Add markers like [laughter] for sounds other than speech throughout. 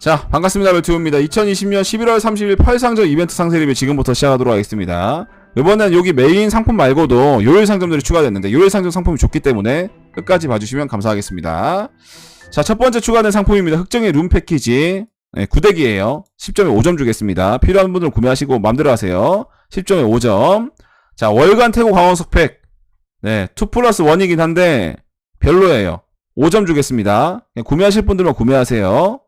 자, 반갑습니다. 벨투입니다. 2020년 11월 30일 펄상점 이벤트 상세 리뷰 지금부터 시작하도록 하겠습니다. 이번엔 여기 메인 상품 말고도 요일 상점들이 추가됐는데 요일 상점 상품이 좋기 때문에 끝까지 봐주시면 감사하겠습니다. 자, 첫 번째 추가된 상품입니다. 흑정의 룸 패키지. 네, 9덱이에요. 10점에 5점 주겠습니다. 필요한 분들은 구매하시고 마음대로 하세요. 10점에 5점. 자, 월간 태고 강원석 팩. 네, 2 플러스 1이긴 한데 별로예요. 5점 주겠습니다. 그냥 구매하실 분들만 구매하세요.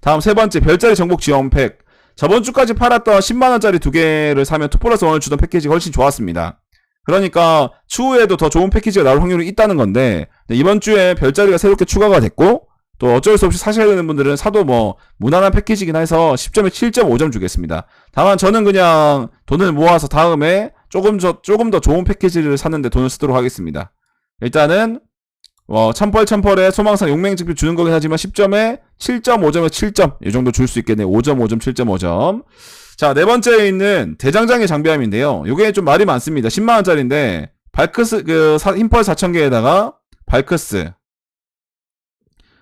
다음 세 번째 별자리 정복 지원 팩. 저번 주까지 팔았던 10만 원짜리 두 개를 사면 2 플러스 1을 주던 패키지가 훨씬 좋았습니다. 그러니까 추후에도 더 좋은 패키지가 나올 확률이 있다는 건데 네, 이번 주에 별자리가 새롭게 추가가 됐고 또 어쩔 수 없이 사셔야 되는 분들은 사도 뭐 무난한 패키지긴 해서 10점에 7.5점 주겠습니다. 다만 저는 그냥 돈을 모아서 다음에 조금 더 조금 더 좋은 패키지를 사는데 돈을 쓰도록 하겠습니다. 일단은 어, 천펄 천펄에 소망상 용맹직비 주는 거긴 하지만 10점에 7.5점에 7점 이 정도 줄 수 있겠네요. 5점 5점 7.5점. 자, 네 번째에 있는 대장장의 장비함인데요. 요게 좀 말이 많습니다. 10만 원짜리인데 발크스 그 사, 힘펄 4,000개에다가 발크스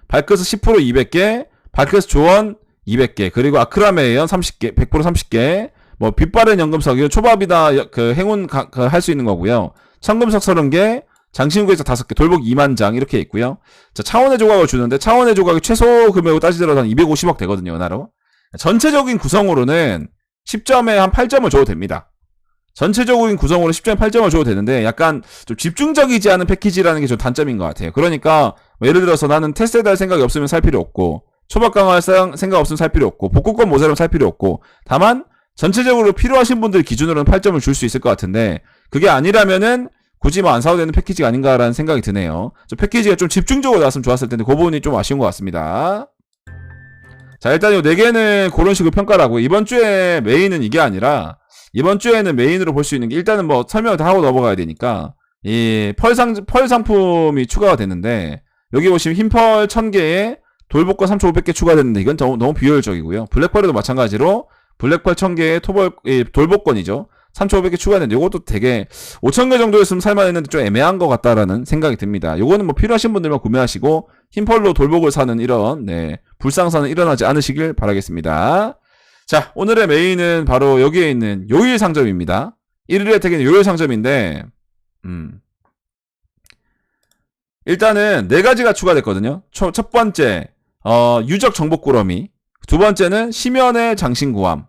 발크스 10% 200개, 발크스 조언 200개, 그리고 아크라메이언 30개, 100% 30개, 뭐 빛바랜 연금석, 이거 초밥이다 그 행운 할 수 있는 거고요. 청금석 30개, 장신구에서 5개, 돌복 2만 장 이렇게 있고요. 자, 차원의 조각을 주는데 차원의 조각이 최소 금액으로 따지더라도 한 250억 되거든요, 은하로. 전체적인 구성으로는 10점에 한 8점을 줘도 됩니다. 전체적인 구성으로 10점에 8점을 줘도 되는데 약간 좀 집중적이지 않은 패키지라는 게 좀 단점인 것 같아요. 그러니까 뭐 예를 들어서 나는 테스트에 할 생각이 없으면 살 필요 없고 초밥 강화할 생각 없으면 살 필요 없고 복구권 모자라면 살 필요 없고 다만 전체적으로 필요하신 분들 기준으로는 8점을 줄 수 있을 것 같은데 그게 아니라면은 굳이 뭐 안 사도 되는 패키지가 아닌가라는 생각이 드네요. 저 패키지가 좀 집중적으로 나왔으면 좋았을 텐데 그 부분이 좀 아쉬운 것 같습니다. 자 일단 이 4개는 그런 식으로 평가를 하고 이번 주에 메인은 이게 아니라 이번 주에는 메인으로 볼 수 있는 게 일단은 뭐 설명을 다 하고 넘어가야 되니까 이 펄상 펄 상품이 추가가 됐는데 여기 보시면 흰펄 1000개에 돌복권 3500개 추가됐는데 이건 너무, 너무 비효율적이고요. 블랙펄에도 마찬가지로 블랙펄 1000개에 토벌 이 돌복권이죠. 3,500개 추가했는데 이것도 되게 5,000개 정도였으면 살만했는데 좀 애매한 것 같다라는 생각이 듭니다. 요거는 뭐 필요하신 분들만 구매하시고 흰펄로 돌복을 사는 이런 네, 불상사는 일어나지 않으시길 바라겠습니다. 자, 오늘의 메인은 바로 여기에 있는 요일 상점입니다. 1일의 택은 요일 상점인데 음. 일단은 네 가지가 추가됐거든요. 초, 첫 번째 어, 유적 정복 꾸러미, 두 번째는 심연의 장신구함.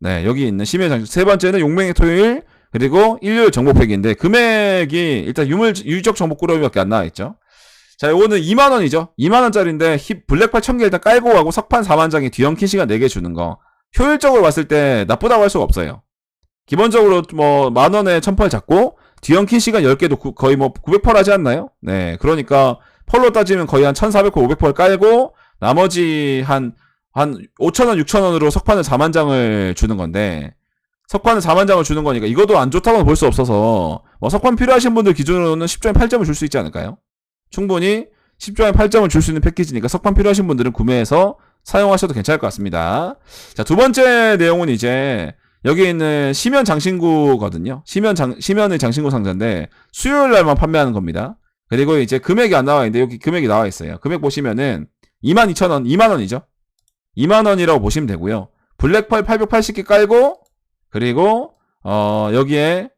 네, 여기 있는 심연 장신. 세 번째는 용맹의 토요일 그리고 일요일 정복팩인데 금액이 일단 유물 유적 정복 꾸러미밖에 안 나와 있죠. 자, 요거는 2만 원이죠. 2만 원짜리인데 힙 블랙팔 1000개 일단 깔고 가고 석판 4만 장에 뒤엉 키시가 4개 주는 거. 효율적으로 봤을 때 나쁘다고 할 수가 없어요. 기본적으로 뭐 만 원에 1000펄 잡고 뒤엉킨 시간 10개도 구, 거의 뭐 900펄 하지 않나요? 네. 그러니까 펄로 따지면 거의 한 1400펄, 500펄 깔고 나머지 한, 한 5천 원, 6천 원으로 석판을 4만 장을 주는 건데 석판을 4만 장을 주는 거니까 이것도 안 좋다고 볼수 없어서 뭐 석판 필요하신 분들 기준으로는 10점에 8점을 줄 수 있지 않을까요? 충분히 10점에 8점을 줄 수 있는 패키지니까 석판 필요하신 분들은 구매해서 사용하셔도 괜찮을 것 같습니다. 자, 두 번째 내용은 이제 여기 있는 심연 장신구거든요. 심연 장, 심연의 장신구 상자인데 수요일 날만 판매하는 겁니다. 그리고 이제 금액이 안 나와 있는데 여기 금액이 나와 있어요. 금액 보시면은 22,000원, 2만원이죠. 2만원이라고 보시면 되고요. 블랙펄 880개 깔고 그리고 어, 여기에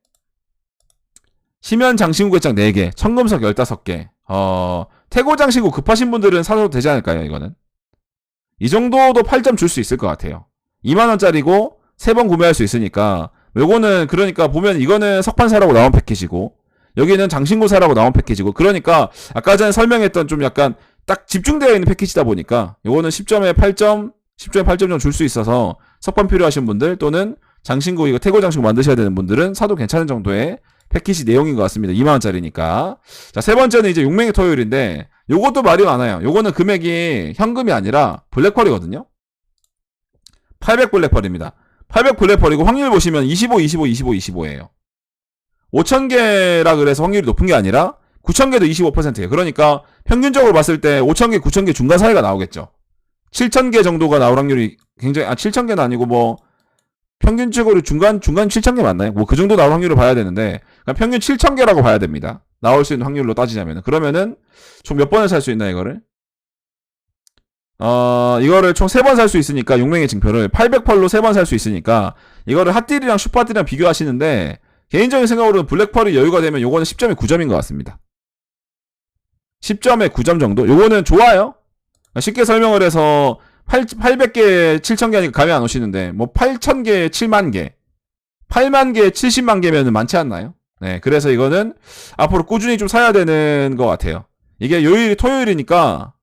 심연 장신구 개장 4개, 청금석 15개, 어, 태고 장신구 급하신 분들은 사도 되지 않을까요, 이거는? 이 정도도 8점 줄 수 있을 것 같아요. 2만원짜리고, 3번 구매할 수 있으니까, 요거는, 그러니까 보면 이거는 석판사라고 나온 패키지고, 여기는 장신구사라고 나온 패키지고, 그러니까, 아까 전에 설명했던 좀 약간, 딱 집중되어 있는 패키지다 보니까, 요거는 10점에 8점, 10점에 8점 정도 줄 수 있어서, 석판 필요하신 분들, 또는 장신구, 이거 태고 장신구 만드셔야 되는 분들은 사도 괜찮은 정도의 패키지 내용인 것 같습니다. 2만 원짜리니까. 자, 세 번째는 이제 용맹의 토요일인데, 요것도 말이 많아요. 요거는 금액이 현금이 아니라 블랙펄이거든요. 800 블랙펄입니다. 800 블랙펄이고 확률 보시면 25, 25, 25, 25예요. 5,000개라 그래서 확률이 높은 게 아니라 9,000개도 25%예요. 그러니까 평균적으로 봤을 때 5,000개, 9,000개 중간 사이가 나오겠죠. 7,000개 정도가 나올 확률이 굉장히, 아, 7,000개는 아니고 뭐, 평균적으로 중간, 중간 7,000개 맞나요? 뭐 그 정도 나올 확률을 봐야 되는데, 그러니까 평균 7,000개라고 봐야 됩니다. 나올 수 있는 확률로 따지자면. 그러면은, 총 몇 번을 살 수 있나, 이거를? 어, 이거를 총세번살 수 있으니까, 용맹의 징표를 800펄로 세번살 수 있으니까, 이거를 핫딜이랑 슈퍼핫딜이랑 비교하시는데, 개인적인 생각으로는 블랙펄이 여유가 되면 요거는 10점에 9점인 것 같습니다. 10점에 9점 정도? 요거는 좋아요. 쉽게 설명을 해서 8, 800개, 7000개 하니까 감이 안 오시는데, 뭐 8000개, 7만 개, 8만 개, 70만 개면 많지 않나요? 네, 그래서 이거는 앞으로 꾸준히 좀 사야 되는 것 같아요. 이게 요일이 토요일이니까,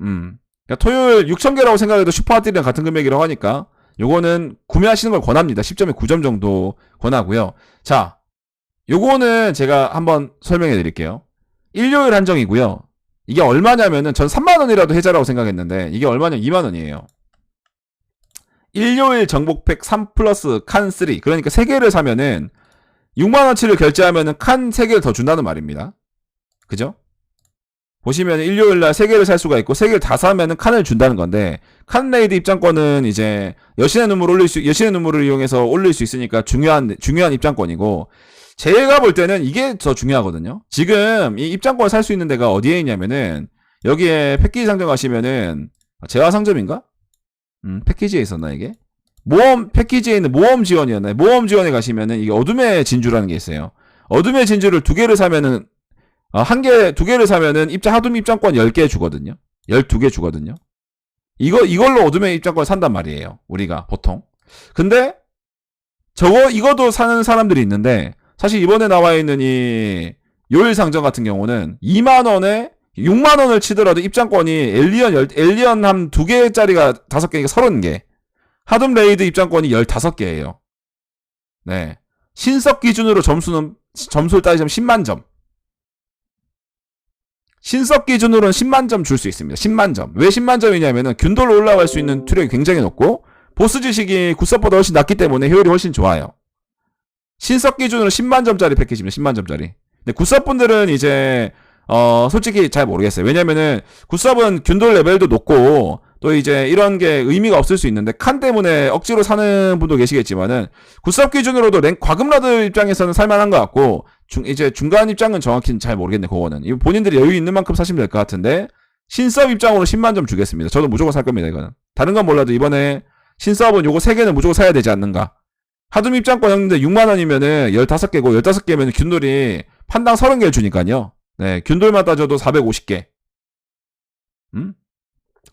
음, 그러니까 토요일 6,000개라고 생각해도 슈퍼핫딜이랑 같은 금액이라고 하니까, 요거는 구매하시는 걸 권합니다. 10점에 9점 정도 권하고요. 자, 요거는 제가 한번 설명해 드릴게요. 일요일 한정이고요. 이게 얼마냐면은 전 3만 원이라도 해자라고 생각했는데, 이게 얼마냐면 2만 원이에요. 일요일 정복팩 3 플러스 칸 3. 그러니까 3개를 사면은 6만 원치를 결제하면은 칸 3개를 더 준다는 말입니다. 그죠? 보시면 일요일 날 3개를 살 수가 있고 3개를 다 사면은 칸을 준다는 건데 칸 레이드 입장권은 이제 여신의 눈물 올릴 수 여신의 눈물을 이용해서 올릴 수 있으니까 중요한 중요한 입장권이고 제가 볼 때는 이게 더 중요하거든요. 지금 이 입장권 살수 있는 데가 어디에 있냐면은 여기에 패키지 상점 가시면은 재화 상점인가? 음, 패키지에 있었나 이게? 모험 패키지에 있는 모험 지원이었나요? 모험 지원에 가시면은 이게 어둠의 진주라는 게 있어요. 어둠의 진주를 두 개를 사면은 어, 한 개, 두 개를 사면은 입장 하둠 입장권 10개 주거든요. 12개 주거든요. 이거 이걸로 어둠의 입장권 산단 말이에요. 우리가 보통. 근데 저거 이거도 사는 사람들이 있는데 사실 이번에 나와 있는 이 요일 상점 같은 경우는 2만 원에 6만 원을 치더라도 입장권이 엘리언 열, 엘리언 한 두 개짜리가 다섯 개니까 30개. 하둠 레이드 입장권이 15개예요. 네. 신석 기준으로 점수는 점수를 따지자면 10만 점. 신석 기준으로는 10만 점 줄 수 있습니다. 10만 점. 왜 10만 점이냐면은 균돌로 올라갈 수 있는 투력이 굉장히 높고 보스 지식이 굿섭보다 훨씬 낮기 때문에 효율이 훨씬 좋아요. 신석 기준으로 10만 점짜리 패키지입니다. 10만 점짜리. 근데 굿섭 분들은 이제 어 솔직히 잘 모르겠어요. 왜냐면은 굿섭은 균돌 레벨도 높고 또 이제 이런 게 의미가 없을 수 있는데 칸 때문에 억지로 사는 분도 계시겠지만은 굿섭 기준으로도 랭 과금러들 입장에서는 살만한 것 같고 중 이제 중간 입장은 정확히는 잘 모르겠네 그거는 본인들이 여유 있는 만큼 사시면 될 것 같은데 신섭 입장으로 10만 점 주겠습니다. 저도 무조건 살 겁니다 이거는 다른 건 몰라도 이번에 신섭은 요거 3 개는 무조건 사야 되지 않는가 하둠 입장권 했는데 6만 원이면은 15개고 15개면 균돌이 판당 30개를 주니까요. 네, 균돌만 따져도 450개. 음?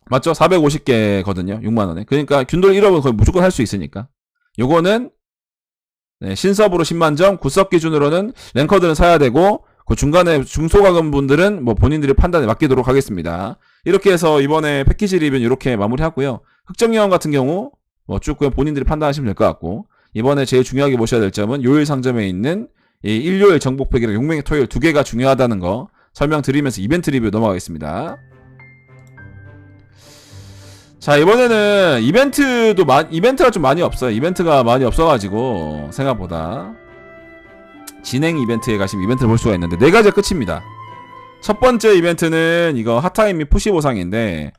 맞죠? 450개거든요. 6만 원에. 그러니까 균돌 1억은 거의 무조건 할 수 있으니까. 요거는 네, 신섭으로 10만 점, 굿섭 기준으로는 랭커들은 사야 되고 그 중간에 중소가금 분들은 뭐 본인들의 판단에 맡기도록 하겠습니다. 이렇게 해서 이번에 패키지 리뷰는 이렇게 마무리하고요. 흑정여왕 같은 경우 뭐쭉 그냥 본인들이 판단하시면 될 것 같고 이번에 제일 중요하게 보셔야 될 점은 요일 상점에 있는 이 일요일 정복팩이랑 용맹의 토요일 두 개가 중요하다는 거 설명드리면서 이벤트 리뷰 넘어가겠습니다. 자 이번에는 이벤트도 마, 이벤트가 좀 많이 없어요. 이벤트가 많이 없어가지고 생각보다 진행 이벤트에 가시면 이벤트를 볼 수가 있는데 네 가지가 끝입니다. 첫 번째 이벤트는 이거 핫타임 및 푸시 보상인데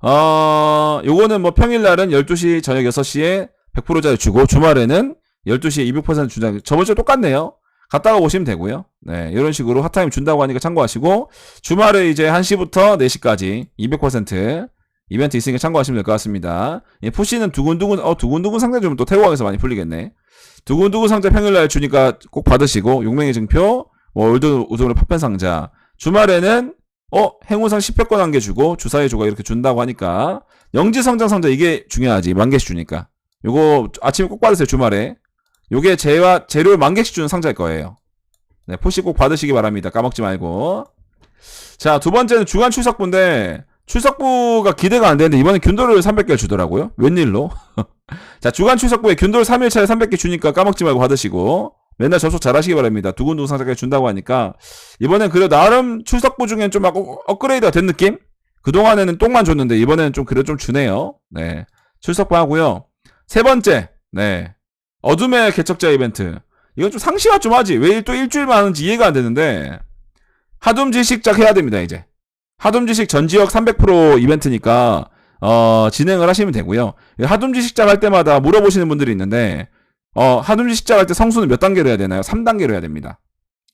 어 요거는 뭐 평일날은 12시 저녁 6시에 100%짜리 주고 주말에는 12시에 200% 준다. 저번 주에 똑같네요. 갔다가 오시면 되고요. 네, 이런 식으로 핫타임 준다고 하니까 참고하시고 주말에 이제 1시부터 4시까지 200% 이벤트 있으니까 참고하시면 될 것 같습니다. 예, 푸시는 두근두근 어 두근두근 상자 주면 또 태국왕에서 많이 풀리겠네. 두근두근 상자 평일날 주니까 꼭 받으시고 용맹의 증표, 뭐 올드 우드의 파편 상자. 주말에는 어 행운상 10회권 한 개 주고 주사위 조각 이렇게 준다고 하니까 영지 성장 상자 이게 중요하지 만 개씩 주니까. 요거 아침에 꼭 받으세요 주말에. 요게 재와 재료를 만 개씩 주는 상자일 거예요. 네, 포시 꼭 받으시기 바랍니다. 까먹지 말고. 자, 두 번째는 주간 출석부인데 출석부가 기대가 안 되는데 이번에 균돌을 300개 주더라고요. 웬일로? [laughs] 자, 주간 출석부에 균돌 3일차에 300개 주니까 까먹지 말고 받으시고 맨날 접속 잘 하시기 바랍니다. 두근두근 상자까지 준다고 하니까 이번엔 그래도 나름 출석부 중엔 좀 막 업그레이드가 된 느낌? 그동안에는 똥만 줬는데 이번에는 좀 그래도 좀 주네요. 네. 출석부 하고요. 세 번째. 네. 어둠의 개척자 이벤트. 이건 좀 상시화 좀 하지. 왜 또 일주일만 하는지 이해가 안 되는데. 하둠 지식작 해야 됩니다, 이제. 하둠 지식 전 지역 300% 이벤트니까, 어, 진행을 하시면 되고요. 하둠 지식작 할 때마다 물어보시는 분들이 있는데, 어, 하둠 지식작 할 때 성수는 몇 단계로 해야 되나요? 3단계로 해야 됩니다.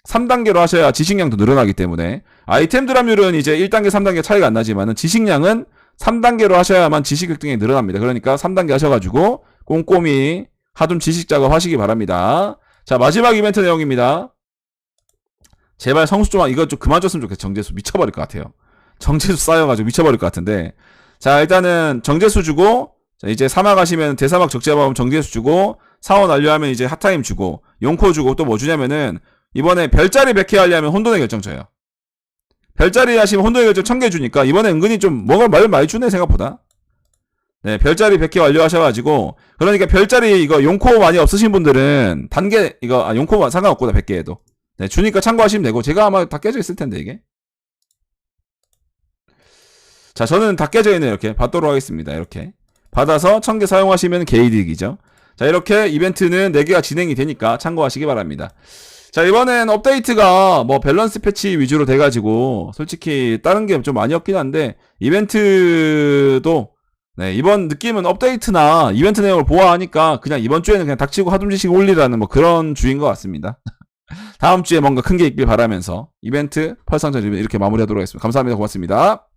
3단계로 하셔야 지식량도 늘어나기 때문에, 아이템 드랍률은 이제 1단계, 3단계 차이가 안 나지만은 지식량은 3단계로 하셔야만 지식 획득이 늘어납니다. 그러니까 3단계 하셔가지고 꼼꼼히 하둠 지식 작업하시기 바랍니다. 자 마지막 이벤트 내용입니다. 제발 성수 좀 이거 좀 그만 줬으면 좋겠어. 정제수 미쳐버릴 것 같아요. 정제수 쌓여가지고 미쳐버릴 것 같은데. 자 일단은 정제수 주고 자, 이제 사막 하시면 대사막 적재하면 정제수 주고 사원 완료하면 이제 핫타임 주고 용코 주고 또 뭐 주냐면은 이번에 별자리 100개 하려면 혼돈의 결정 줘요. 별자리 하시면 혼돈의 결정 1000개 주니까 이번에 은근히 좀 뭔가 말 많이 주네 생각보다. 네, 별자리 100개 완료하셔가지고 그러니까 별자리 이거 용코 많이 없으신 분들은 단계 이거 아 용코 상관없구나 100개에도. 네, 주니까 참고하시면 되고 제가 아마 다 깨져 있을 텐데 이게. 자, 저는 다 깨져 있네요. 이렇게 받도록 하겠습니다. 이렇게 받아서 1000개 사용하시면 개이득이죠. 자, 이렇게 이벤트는 4개가 진행이 되니까 참고하시기 바랍니다. 자, 이번엔 업데이트가 뭐 밸런스 패치 위주로 돼가지고 솔직히 다른 게 좀 많이 없긴 한데 이벤트도 네, 이번 느낌은 업데이트나 이벤트 내용을 보아하니까 그냥 이번 주에는 그냥 닥치고 하둠지식 올리라는 뭐 그런 주인 것 같습니다. [laughs] 다음 주에 뭔가 큰 게 있길 바라면서 이벤트 펄상전 이렇게 마무리하도록 하겠습니다. 감사합니다. 고맙습니다.